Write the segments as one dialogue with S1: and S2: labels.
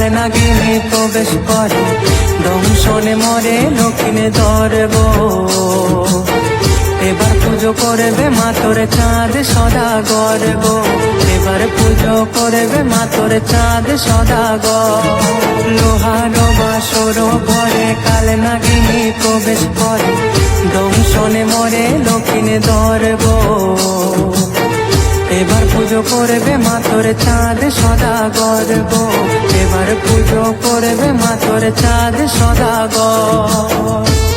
S1: কাল নাগিনী প্রবেশ করে। দংশনে মরে লক্ষ্মী ধরব এবার পুজো করবে মা তোর চাঁদ সদা গর্ব এবার পুজো করবে মা তোর চাঁদ সদা লোহার বাসর ঘরে কাল নাগিনী প্রবেশ করে। দংশনে মরে লক্ষ্মী ধরব এবার পুজো করবে মা চাঁদ সদা গর্ব। এবার পুজো করবে মা চাঁদ সদা গর্ব।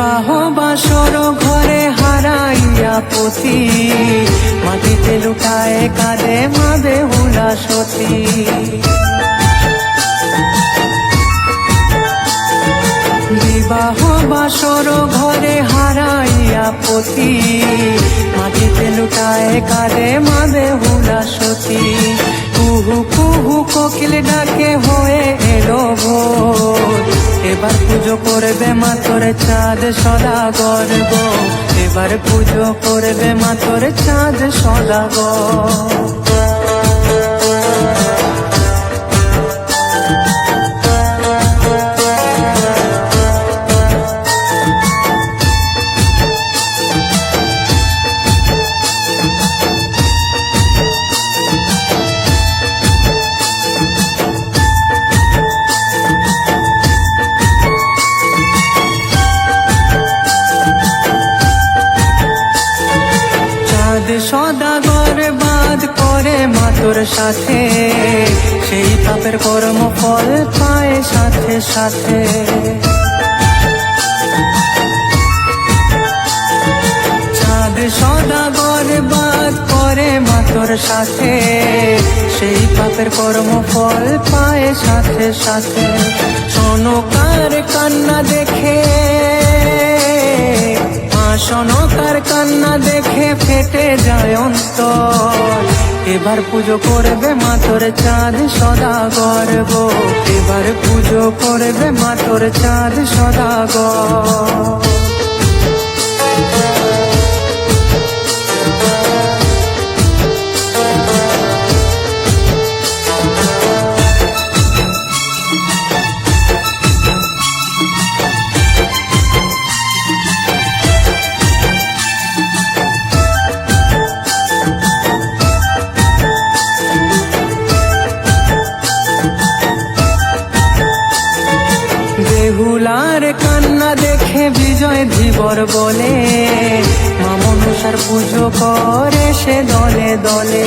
S1: বিবাহ বাসর ঘরে হারাইয়া পতি। মাটিতে লুটায় কাঁদে মা বেহুলা সতী। বিবাহ বাসর ঘরে হারাইয়া পতি। মাটিতে লুটায় কাঁদে মা বেহুলা সতী। কুহু কুহু কোকিল ডাকে হয়ে এলো করবে মা তোর চাঁদ সদা গর্ব এবার পুজো করবে মা তোর চাঁদ সদা গর্ব সাথে, সেই পাপের কর্ম ফল পায় সাথে সাথে। চাঁদ সদাগর বাদ করে মাতোর সাথে, সেই পাপের কর্ম ফল পায় সাথে সাথে। সনকার কান্না দেখে সনকার কান্না দেখে, ফেটে যায় অন্তর। এবার পুজো করবে মা তোর চাঁদ সদা গর্ব এবার পুজো করবে মা তোর চাঁদ সদা গর্ব বেহুলার কান্না দেখে বিজয় ধীবর বলে মা মনসার পুজো করে সে দলে দলে।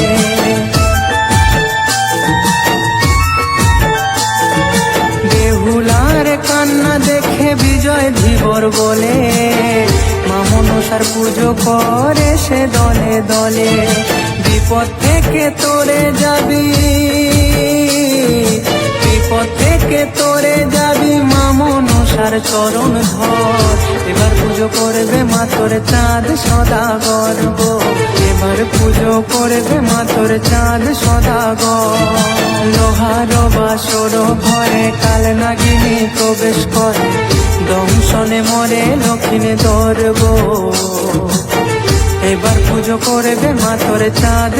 S1: বেহুলার কান্না দেখে বিজয় ধীবর বলে মা মনসার পুজো করে সে দলে দলে। বিপদ থেকে তোরে যাবি মনসার চরণ ধর, এবার পুজো করবে মা তোর চাঁদ সদা গর্ব এবার পুজো করবে মা তোর চাঁদ সদা লোহার বাসর ঘরে কাল নাগিনী প্রবেশ করে, দংশনে মরে লক্ষ্মী ধরব এবার পুজো করবে মা তোর চাঁদ